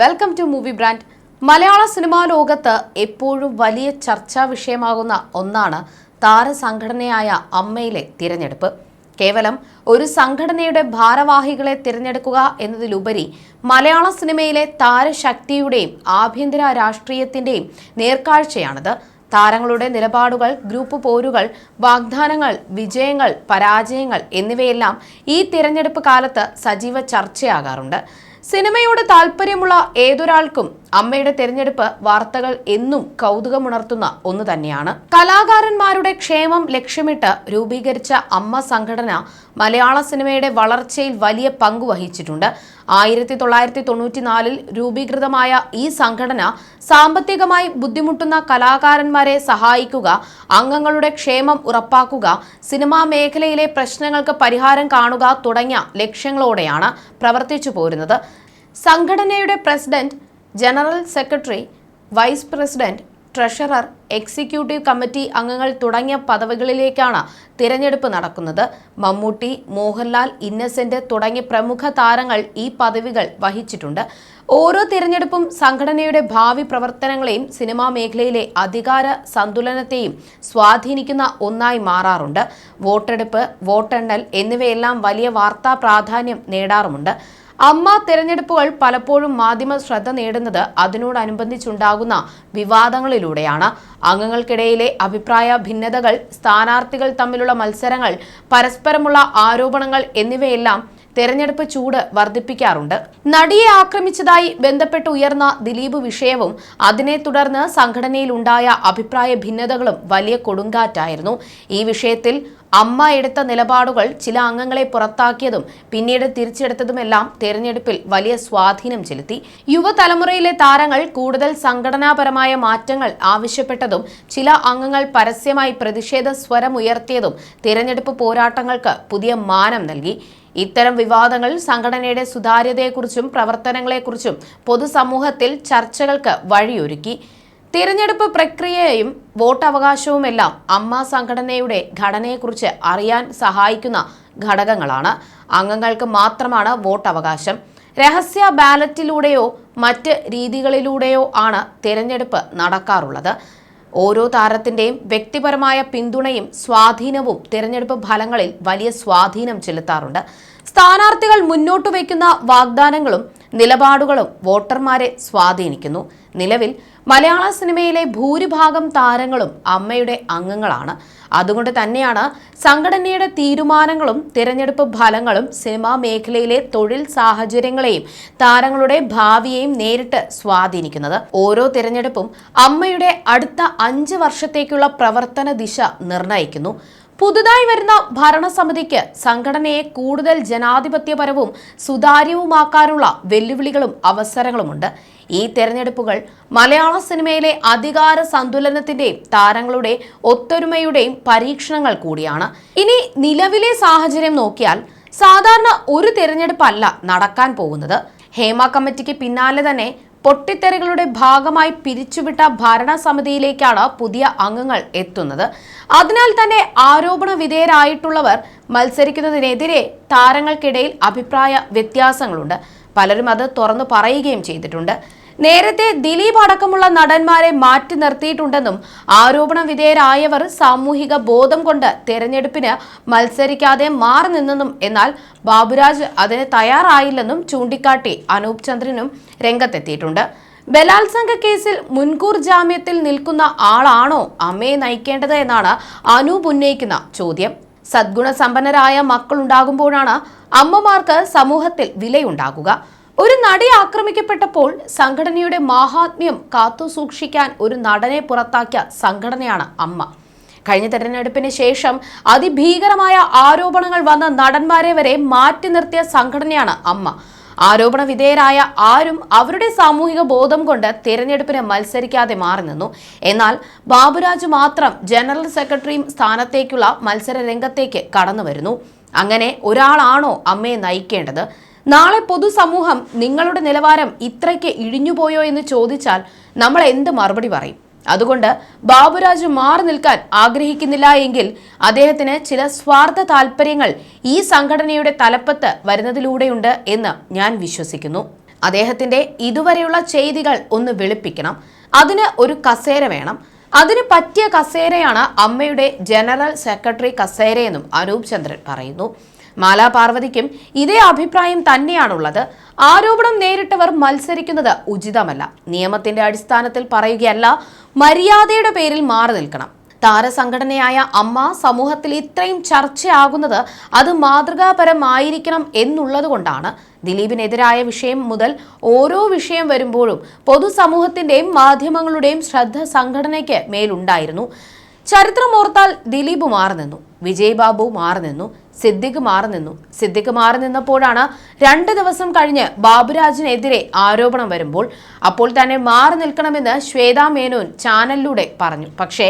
Welcome to movie brand മലയാള cinema ലോകത്ത് എപ്പോഴും വലിയ ചർച്ചാ വിഷയമാകുന്ന ഒന്നാണ് താരസംഘടനയായ അമ്മയിലെ തിരഞ്ഞെടുപ്പ്. കേവലം ഒരു സംഘടനയുടെ ഭാരവാഹികളെ തിരഞ്ഞെടുക്കുക എന്നതിലുപരി മലയാള സിനിമയിലെ താരശക്തിയുടെയും ആഭ്യന്തര രാഷ്ട്രീയത്തിന്റെയും നേർക്കാഴ്ചയാണിത്. താരങ്ങളുടെ നിലപാടുകൾ ഗ്രൂപ്പ് പോരുകൾ വാഗ്ദാനങ്ങൾ വിജയങ്ങൾ പരാജയങ്ങൾ എന്നിവയെല്ലാം ഈ തിരഞ്ഞെടുപ്പ് കാലത്ത് സജീവ ചർച്ചയാകാറുണ്ട്. സിനിമയോട് താല്പര്യമുള്ള ഏതൊരാൾക്കും അമ്മയുടെ തെരഞ്ഞെടുപ്പ് വാർത്തകൾ എന്നും കൗതുകമുണർത്തുന്ന ഒന്ന് തന്നെയാണ്. കലാകാരന്മാരുടെ ക്ഷേമം ലക്ഷ്യമിട്ട് രൂപീകരിച്ച അമ്മ സംഘടന മലയാള സിനിമയുടെ വളർച്ചയിൽ വലിയ പങ്ക് വഹിച്ചിട്ടുണ്ട്. ആയിരത്തി തൊള്ളായിരത്തി തൊണ്ണൂറ്റിനാലിൽ രൂപീകൃതമായ ഈ സംഘടന സാമ്പത്തികമായി ബുദ്ധിമുട്ടുന്ന കലാകാരന്മാരെ സഹായിക്കുക അംഗങ്ങളുടെ ക്ഷേമം ഉറപ്പാക്കുക സിനിമാ മേഖലയിലെ പ്രശ്നങ്ങൾക്ക് പരിഹാരം കാണുക തുടങ്ങിയ ലക്ഷ്യങ്ങളോടെയാണ് പ്രവർത്തിച്ചു പോരുന്നത്. സംഘടനയുടെ president general secretary vice president treasurer executive committee അംഗങ്ങൾ തുടങ്ങിയ പദവികളിലേക്കാണ് തിരഞ്ഞെടുപ്പ് നടക്കുന്നത്. മമ്മൂട്ടി മോഹൻലാൽ ഇന്നസെന്റ് തുടങ്ങിയ പ്രമുഖ താരങ്ങൾ ഈ പദവികൾ വഹിച്ചിട്ടുണ്ട്. ഓരോ തിരഞ്ഞെടുപ്പും സംഘടനയുടെ ഭാവി പ്രവർത്തനങ്ങളെയും സിനിമാ മേഖലയിലെ അധികാര സന്തുലനത്തെയും സ്വാധീനിക്കുന്ന ഒന്നായി മാറാറുണ്ട്. വോട്ടെടുപ്പ് വോട്ടെണ്ണൽ എന്നിവയെല്ലാം വലിയ വാർത്താ പ്രാധാന്യം നേടാറുമുണ്ട്. അമ്മ തെരഞ്ഞെടുപ്പുകൾ പലപ്പോഴും മാധ്യമ ശ്രദ്ധ നേടുന്നത് അതിനോടനുബന്ധിച്ചുണ്ടാകുന്ന വിവാദങ്ങളിലൂടെയാണ്. അംഗങ്ങൾക്കിടയിലെ അഭിപ്രായ ഭിന്നതകൾ സ്ഥാനാർത്ഥികൾ തമ്മിലുള്ള മത്സരങ്ങൾ പരസ്പരമുള്ള ആരോപണങ്ങൾ എന്നിവയെല്ലാം തെരഞ്ഞെടുപ്പ് ചൂട് വർദ്ധിപ്പിക്കാറുണ്ട്. നടിയെ ആക്രമിച്ചതായി ബന്ധപ്പെട്ട് ഉയർന്ന ദിലീപ് വിഷയവും അതിനെ തുടർന്ന് സംഘടനയിലുണ്ടായ അഭിപ്രായ ഭിന്നതകളും വലിയ കൊടുങ്കാറ്റായിരുന്നു. ഈ വിഷയത്തിൽ അമ്മ എടുത്ത നിലപാടുകൾ ചില അംഗങ്ങളെ പുറത്താക്കിയതും പിന്നീട് തിരിച്ചെടുത്തതുമെല്ലാം തെരഞ്ഞെടുപ്പിൽ വലിയ സ്വാധീനം ചെലുത്തി. യുവതലമുറയിലെ താരങ്ങൾ കൂടുതൽ സംഘടനാപരമായ മാറ്റങ്ങൾ ആവശ്യപ്പെട്ടതും ചില അംഗങ്ങൾ പരസ്യമായി പ്രതിഷേധ സ്വരമുയർത്തിയതും തിരഞ്ഞെടുപ്പ് പോരാട്ടങ്ങൾക്ക് പുതിയ മാനം നൽകി. ഇത്തരം വിവാദങ്ങൾ സംഘടനയുടെ സുതാര്യതയെക്കുറിച്ചും പ്രവർത്തനങ്ങളെക്കുറിച്ചും പൊതുസമൂഹത്തിൽ ചർച്ചകൾക്ക് വഴിയൊരുക്കി. തിരഞ്ഞെടുപ്പ് പ്രക്രിയയും വോട്ടവകാശവുമെല്ലാം അമ്മ സംഘടനയുടെ ഘടനയെക്കുറിച്ച് അറിയാൻ സഹായിക്കുന്ന ഘടകങ്ങളാണ്. അംഗങ്ങൾക്ക് മാത്രമാണ് വോട്ടവകാശം. രഹസ്യ ബാലറ്റിലൂടെയോ മറ്റ് രീതികളിലൂടെയോ ആണ് തിരഞ്ഞെടുപ്പ് നടക്കാറുള്ളത്. ഓരോ താരത്തിന്റെയും വ്യക്തിപരമായ പിന്തുണയും സ്വാധീനവും തിരഞ്ഞെടുപ്പ് ഫലങ്ങളിൽ വലിയ സ്വാധീനം ചെലുത്താറുണ്ട്. സ്ഥാനാർത്ഥികൾ മുന്നോട്ട് വയ്ക്കുന്ന വാഗ്ദാനങ്ങളും നിലപാടുകളും വോട്ടർമാരെ സ്വാധീനിക്കുന്നു. നിലവിൽ മലയാള സിനിമയിലെ ഭൂരിഭാഗം താരങ്ങളും അമ്മയുടെ അംഗങ്ങളാണ്. അതുകൊണ്ട് തന്നെയാണ് സംഘടനയുടെ തീരുമാനങ്ങളും തിരഞ്ഞെടുപ്പ് ഫലങ്ങളും സിനിമാ മേഖലയിലെ തൊഴിൽ സാഹചര്യങ്ങളെയും താരങ്ങളുടെ ഭാവിയെയും നേരിട്ട് സ്വാധീനിക്കുന്നത്. ഓരോ തിരഞ്ഞെടുപ്പും അമ്മയുടെ അടുത്ത അഞ്ച് വർഷത്തേക്കുള്ള പ്രവർത്തന ദിശ നിർണയിക്കുന്നു. പുതുതായി വരുന്ന ഭരണസമിതിക്ക് സംഘടനയെ കൂടുതൽ ജനാധിപത്യപരവും സുതാര്യവുമാക്കാനുള്ള വെല്ലുവിളികളും അവസരങ്ങളുമുണ്ട്. ഈ തെരഞ്ഞെടുപ്പുകൾ മലയാള സിനിമയിലെ അധികാര സന്തുലനത്തിന്റെയും താരങ്ങളുടെ ഒത്തൊരുമയുടെയും പരീക്ഷണങ്ങൾ കൂടിയാണ്. ഇനി നിലവിലെ സാഹചര്യം നോക്കിയാൽ സാധാരണ ഒരു തെരഞ്ഞെടുപ്പല്ല നടക്കാൻ പോകുന്നത്. ഹേമ കമ്മിറ്റിക്ക് പിന്നാലെ തന്നെ പൊട്ടിത്തെറികളുടെ ഭാഗമായി പിരിച്ചുവിട്ട ഭരണസമിതിയിലേക്കാണ് പുതിയ അംഗങ്ങൾ എത്തുന്നത്. അതിനാൽ തന്നെ ആരോപണ വിധേയരായിട്ടുള്ളവർ മത്സരിക്കുന്നതിനെതിരെ താരങ്ങൾക്കിടയിൽ അഭിപ്രായ വ്യത്യാസങ്ങളുണ്ട്. പലരും അത് തുറന്നു പറയുകയും ചെയ്തിട്ടുണ്ട്. നേരത്തെ ദിലീപ് അടക്കമുള്ള നടന്മാരെ മാറ്റി നിർത്തിയിട്ടുണ്ടെന്നും ആരോപണ വിധേയരായവർ സാമൂഹിക ബോധം കൊണ്ട് തെരഞ്ഞെടുപ്പിന് മത്സരിക്കാതെ മാറി നിന്നെന്നും എന്നാൽ ബാബുരാജ് അതിന് തയ്യാറായില്ലെന്നും ചൂണ്ടിക്കാട്ടി അനൂപ് ചന്ദ്രനും രംഗത്തെത്തിയിട്ടുണ്ട്. ബലാത്സംഗ കേസിൽ മുൻകൂർ ജാമ്യത്തിൽ നിൽക്കുന്ന ആളാണോ അമ്മയെ നയിക്കേണ്ടത് എന്നാണ് അനൂപ് ഉന്നയിക്കുന്ന ചോദ്യം. സദ്ഗുണസമ്പന്നരായ മക്കളുണ്ടാകുമ്പോഴാണ് അമ്മമാർക്ക് സമൂഹത്തിൽ വിലയുണ്ടാകുക. ഒരു നടി ആക്രമിക്കപ്പെട്ടപ്പോൾ സംഘടനയുടെ മാഹാത്മ്യം കാത്തു സൂക്ഷിക്കാൻ ഒരു നടനെ പുറത്താക്കിയ സംഘടനയാണ് അമ്മ. കഴിഞ്ഞ തെരഞ്ഞെടുപ്പിന് ശേഷം അതിഭീകരമായ ആരോപണങ്ങൾ വന്ന നടന്മാരെ വരെ മാറ്റി നിർത്തിയ സംഘടനയാണ് അമ്മ. ആരോപണ വിധേയരായ ആരും അവരുടെ സാമൂഹിക ബോധം കൊണ്ട് തിരഞ്ഞെടുപ്പിന് മത്സരിക്കാതെ മാറി നിന്നു. എന്നാൽ ബാബുരാജ് മാത്രം ജനറൽ സെക്രട്ടറി സ്ഥാനത്തേക്കുള്ള മത്സര രംഗത്തേക്ക് കടന്നു വരുന്നു. അങ്ങനെ ഒരാളാണോ അമ്മയെ നയിക്കേണ്ടത്? നാളെ പൊതുസമൂഹം നിങ്ങളുടെ നിലവാരം ഇത്രയ്ക്ക് ഇഴിഞ്ഞുപോയോ എന്ന് ചോദിച്ചാൽ നമ്മൾ എന്ത് മറുപടി പറയും? അതുകൊണ്ട് ബാബുരാജ് മാറി നിൽക്കാൻ ആഗ്രഹിക്കുന്നില്ല എങ്കിൽ അദ്ദേഹത്തിന് ചില സ്വാർത്ഥ താല്പര്യങ്ങൾ ഈ സംഘടനയുടെ തലപ്പത്ത് വരുന്നതിലൂടെയുണ്ട് എന്ന് ഞാൻ വിശ്വസിക്കുന്നു. അദ്ദേഹത്തിന്റെ ഇതുവരെയുള്ള ചെയ്തികൾ ഒന്ന് വെളുപ്പിക്കണം. അതിന് ഒരു കസേര വേണം. അതിന് പറ്റിയ കസേരയാണ് അമ്മയുടെ ജനറൽ സെക്രട്ടറി കസേരയെന്നും അനൂപ് ചന്ദ്രൻ പറയുന്നു. മാലാ പാർവതിക്കും ഇതേ അഭിപ്രായം തന്നെയാണുള്ളത്. ആരോപണം നേരിട്ടവർ മത്സരിക്കുന്നത് ഉചിതമല്ല. നിയമത്തിന്റെ അടിസ്ഥാനത്തിൽ പറയുകയല്ല മര്യാദയുടെ പേരിൽ മാറി നിൽക്കണം. താരസംഘടനയായ അമ്മ സമൂഹത്തിൽ ഇത്രയും ചർച്ചയാകുന്നത് അത് മാതൃകാപരമായിരിക്കണം എന്നുള്ളതുകൊണ്ടാണ്. ദിലീപിനെതിരായ വിഷയം മുതൽ ഓരോ വിഷയം വരുമ്പോഴും പൊതുസമൂഹത്തിന്റെയും മാധ്യമങ്ങളുടെയും ശ്രദ്ധ സംഘടനയ്ക്ക് മേലുണ്ടായിരുന്നു. ചരിത്രം ഓർത്താൽ ദിലീപ് മാറി നിന്നു വിജയ് ബാബു മാറി നിന്നു സിദ്ദിഖ് മാറി നിന്നു. സിദ്ദിഖ് മാറി നിന്നപ്പോഴാണ് രണ്ട് ദിവസം കഴിഞ്ഞ് ബാബുരാജിനെതിരെ ആരോപണം വരുമ്പോൾ അപ്പോൾ തന്നെ മാറി നിൽക്കണമെന്ന് ശ്വേതാ മേനോൻ ചാനലിലൂടെ പറഞ്ഞു. പക്ഷേ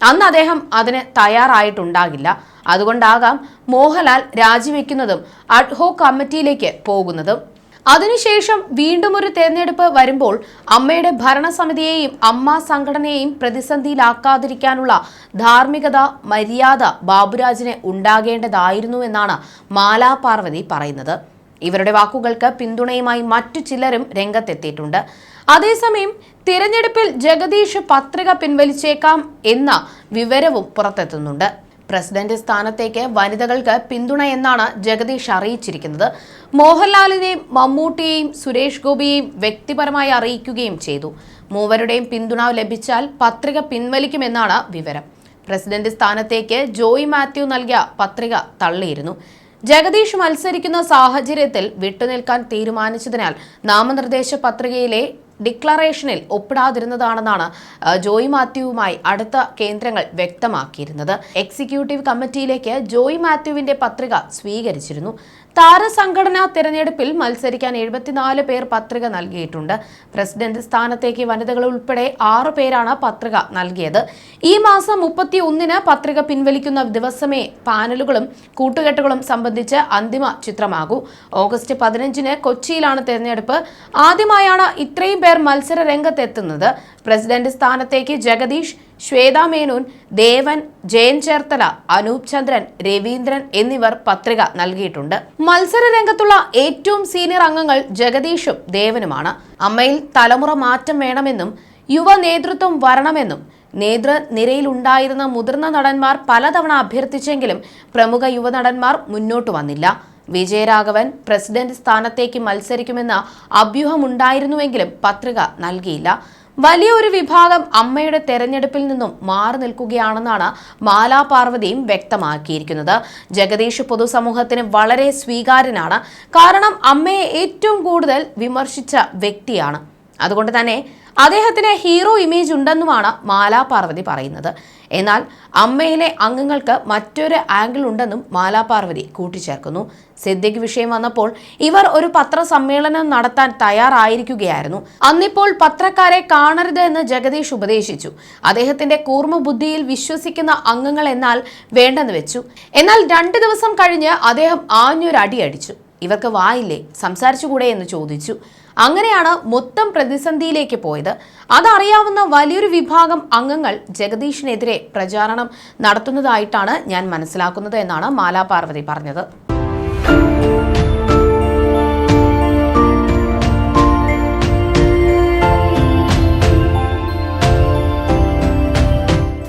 അന്ന് അദ്ദേഹം അതിന് തയ്യാറായിട്ടുണ്ടാകില്ല. അതുകൊണ്ടാകാം മോഹൻലാൽ രാജിവെക്കുന്നതും അഡ്ഹോ കമ്മിറ്റിയിലേക്ക് പോകുന്നതും. അതിനുശേഷം വീണ്ടും ഒരു തെരഞ്ഞെടുപ്പ് വരുമ്പോൾ അമ്മയുടെ ഭരണസമിതിയെയും അമ്മ സംഘടനയെയും പ്രതിസന്ധിയിലാക്കാതിരിക്കാനുള്ള ധാർമ്മികത മര്യാദ ബാബുരാജിന് ഉണ്ടാകേണ്ടതായിരുന്നു എന്നാണ് മാലാ പാർവതി പറയുന്നത്. ഇവരുടെ വാക്കുകൾക്ക് പിന്തുണയുമായി മറ്റു ചിലരും രംഗത്തെത്തിയിട്ടുണ്ട്. അതേസമയം തിരഞ്ഞെടുപ്പിൽ ജഗദീഷ് പത്രിക പിൻവലിച്ചേക്കാം എന്ന വിവരവും പുറത്തെത്തുന്നുണ്ട്. പ്രസിഡന്റ് സ്ഥാനത്തേക്ക് വനിതകൾക്ക് പിന്തുണ എന്നാണ് ജഗദീഷ് അറിയിച്ചിരിക്കുന്നത്. മോഹൻലാലിനെയും മമ്മൂട്ടിയെയും സുരേഷ് ഗോപിയെയും വ്യക്തിപരമായി അറിയിക്കുകയും ചെയ്തു. മൂവരുടെയും പിന്തുണ ലഭിച്ചാൽ പത്രിക പിൻവലിക്കുമെന്നാണ് വിവരം. പ്രസിഡന്റ് സ്ഥാനത്തേക്ക് ജോയ് മാത്യു നൽകിയ പത്രിക തള്ളിയിരുന്നു. ജഗദീഷ് മത്സരിക്കുന്ന സാഹചര്യത്തിൽ വിട്ടുനിൽക്കാൻ തീരുമാനിച്ചതിനാൽ നാമനിർദ്ദേശ പത്രികയിലെ ഡിക്ലറേഷനിൽ ഒപ്പിടാതിരുന്നതാണെന്നാണ് ജോയി മാത്യുവുമായി അടുത്ത കേന്ദ്രങ്ങൾ വ്യക്തമാക്കിയിരുന്നത്. എക്സിക്യൂട്ടീവ് കമ്മിറ്റിയിലേക്ക് ജോയി മാത്യുവിന്റെ പത്രിക സ്വീകരിച്ചിരുന്നു. താരസംഘടനാ തിരഞ്ഞെടുപ്പിൽ മത്സരിക്കാൻ എഴുപത്തിനാല് പേർ പത്രിക നൽകിയിട്ടുണ്ട്. പ്രസിഡന്റ് സ്ഥാനത്തേക്ക് വനിതകൾ ഉൾപ്പെടെ ആറ് പേരാണ് പത്രിക നൽകിയത്. ഈ മാസം മുപ്പത്തി ഒന്നിന് പത്രിക പിൻവലിക്കുന്ന ദിവസമേ പാനലുകളും കൂട്ടുകെട്ടുകളും സംബന്ധിച്ച് അന്തിമ ചിത്രമാകൂ. ഓഗസ്റ്റ് പതിനഞ്ചിന് കൊച്ചിയിലാണ് തെരഞ്ഞെടുപ്പ്. ആദ്യമായാണ് ഇത്രയും പേർ മത്സര രംഗത്തെത്തുന്നത്. പ്രസിഡന്റ് സ്ഥാനത്തേക്ക് ജഗദീഷ് ശ്വേതാ മേനോൻ ദേവൻ ജയൻ ചേർത്തല അനൂപ് ചന്ദ്രൻ രവീന്ദ്രൻ എന്നിവർ പത്രിക നൽകിയിട്ടുണ്ട്. മത്സര രംഗത്തുള്ള ഏറ്റവും സീനിയർ അംഗങ്ങൾ ജഗദീഷും ദേവനുമാണ്. അമ്മയിൽ തലമുറ മാറ്റം വേണമെന്നും യുവ നേതൃത്വം വരണമെന്നും നേതൃ നിരയിലുണ്ടായിരുന്ന മുതിർന്ന നടന്മാർ പലതവണ അഭ്യർത്ഥിച്ചെങ്കിലും പ്രമുഖ യുവനടന്മാർ മുന്നോട്ട് വന്നില്ല. വിജയരാഘവൻ പ്രസിഡന്റ് സ്ഥാനത്തേക്ക് മത്സരിക്കുമെന്ന അഭ്യൂഹമുണ്ടായിരുന്നുവെങ്കിലും പത്രിക നൽകിയില്ല. വലിയ ഒരു വിഭാഗം അമ്മയുടെ തെരഞ്ഞെടുപ്പിൽ നിന്നും മാറി നിൽക്കുകയാണെന്നാണ് മാലാ പാർവതിയും വ്യക്തമാക്കിയിരിക്കുന്നത്. ജഗദീഷ് പൊതുസമൂഹത്തിന് വളരെ സ്വീകാര്യനാണ്. കാരണം അമ്മയെ ഏറ്റവും കൂടുതൽ വിമർശിച്ച വ്യക്തിയാണ്. അതുകൊണ്ട് തന്നെ അദ്ദേഹത്തിന് ഹീറോ ഇമേജ് ഉണ്ടെന്നുമാണ് മാലാ പാർവതി പറയുന്നത്. എന്നാൽ അമ്മയിലെ അംഗങ്ങൾക്ക് മറ്റൊരു ആംഗിൾ ഉണ്ടെന്നും മാലാ പാർവതി കൂട്ടിച്ചേർക്കുന്നു. സിദ്ദിഖ് വിഷയം വന്നപ്പോൾ ഇവർ ഒരു പത്രസമ്മേളനം നടത്താൻ തയ്യാറായിരിക്കുകയായിരുന്നു. അന്നിപ്പോൾ പത്രക്കാരെ കാണരുത് എന്ന് ജഗദീഷ് ഉപദേശിച്ചു. അദ്ദേഹത്തിന്റെ കൂർമ്മ ബുദ്ധിയിൽ വിശ്വസിക്കുന്ന അംഗങ്ങൾ എന്നാൽ വേണ്ടെന്ന് വെച്ചു. എന്നാൽ രണ്ടു ദിവസം കഴിഞ്ഞ് അദ്ദേഹം ആഞ്ഞൊരു അടി അടിച്ചു. ഇവർക്ക് വായില്ലേ സംസാരിച്ചുകൂടെ എന്ന് ചോദിച്ചു. അങ്ങനെയാണ് മൊത്തം പ്രതിസന്ധിയിലേക്ക് പോയത്. അതറിയാവുന്ന വലിയൊരു വിഭാഗം അംഗങ്ങൾ ജഗദീഷിനെതിരെ പ്രചാരണം നടത്തുന്നതായിട്ടാണ് ഞാൻ മനസ്സിലാക്കുന്നത് എന്നാണ് മാലാ പാർവതി പറഞ്ഞത്.